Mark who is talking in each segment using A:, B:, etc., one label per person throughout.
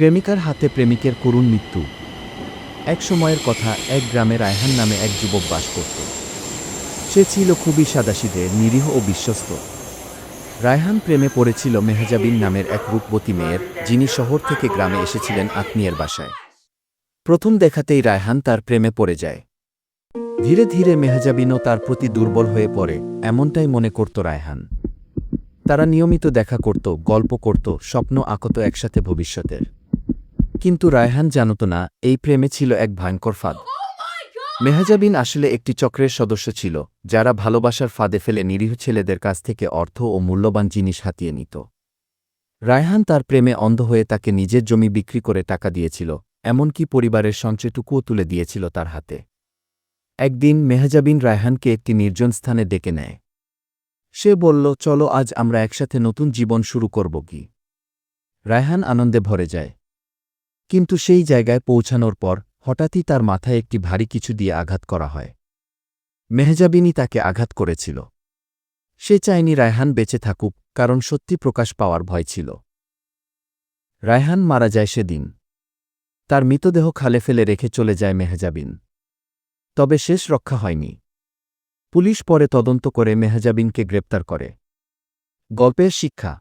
A: প্রেমিকার হাতে প্রেমিকের করুণ মৃত্যু। এক সময়ের কথা এক গ্রামে রায়হান নামে এক যুবক বাস করত। সে ছিল খুবই সাদাসিধে, নিরীহ ও বিশ্বস্ত। রায়হান প্রেমে পড়েছিল মেহজাবিন নামের এক রূপবতী মেয়ের, যিনি শহর থেকে গ্রামে এসেছিলেন আত্মীয়ের বাসায়। প্রথম দেখাতেই রায়হান তার প্রেমে পড়ে যায়। ধীরে ধীরে মেহজাবিনও তার প্রতি দুর্বল হয়ে পড়ে, এমনটাই মনে করত রায়হান। তারা নিয়মিত দেখা করত, গল্প করত, স্বপ্ন আঁকত একসাথে ভবিষ্যতের। কিন্তু রায়হান জানত না এই প্রেমে ছিল এক ভয়ঙ্কর ফাঁদ। মেহাজাবিন আসলে একটি চক্রের সদস্য ছিল যারা ভালোবাসার ফাঁদে ফেলে নিরীহ ছেলেদের কাছ থেকে অর্থ ও মূল্যবান জিনিস হাতিয়ে নিত। রায়হান তার প্রেমে অন্ধ হয়ে তাকে নিজের জমি বিক্রি করে টাকা দিয়েছিল এমনকি পরিবারের সঞ্চয়টুকুও তুলে দিয়েছিল তার হাতে। একদিন মেহজাবিন রায়হানকে একটি নির্জন স্থানে ডেকে নেয়। সে বলল চলো আজ আমরা একসাথে নতুন জীবন শুরু করব কি? রায়হান আনন্দে ভরে যায়। কিন্তু সেই জায়গায় পৌঁছানোর পর হঠাৎই তার মাথায় একটি ভারী কিছু দিয়ে আঘাত করা হয়। মেহজাবিনী তাকে আঘাত করেছিল। সে চায়নি রায়হান বেঁচে থাকুক, কারণ সত্যি প্রকাশ পাওয়ার ভয় ছিল। রায়হান মারা যায় সেদিন। তার মৃতদেহ খালে ফেলে রেখে চলে যায় মেহজাবিন। তবে শেষ রক্ষা হয়নি। পুলিশ পরে তদন্ত করে মেহজাবিনকে গ্রেপ্তার করে। গল্পের শিক্ষা।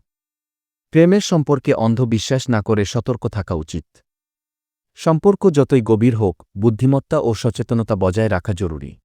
A: প্রেমের সম্পর্কে অন্ধ বিশ্বাস না করে সতর্ক থাকা উচিত। সম্পর্ক যতই গভীর হোক বুদ্ধিমত্তা ও সচেতনতা বজায় রাখা জরুরি।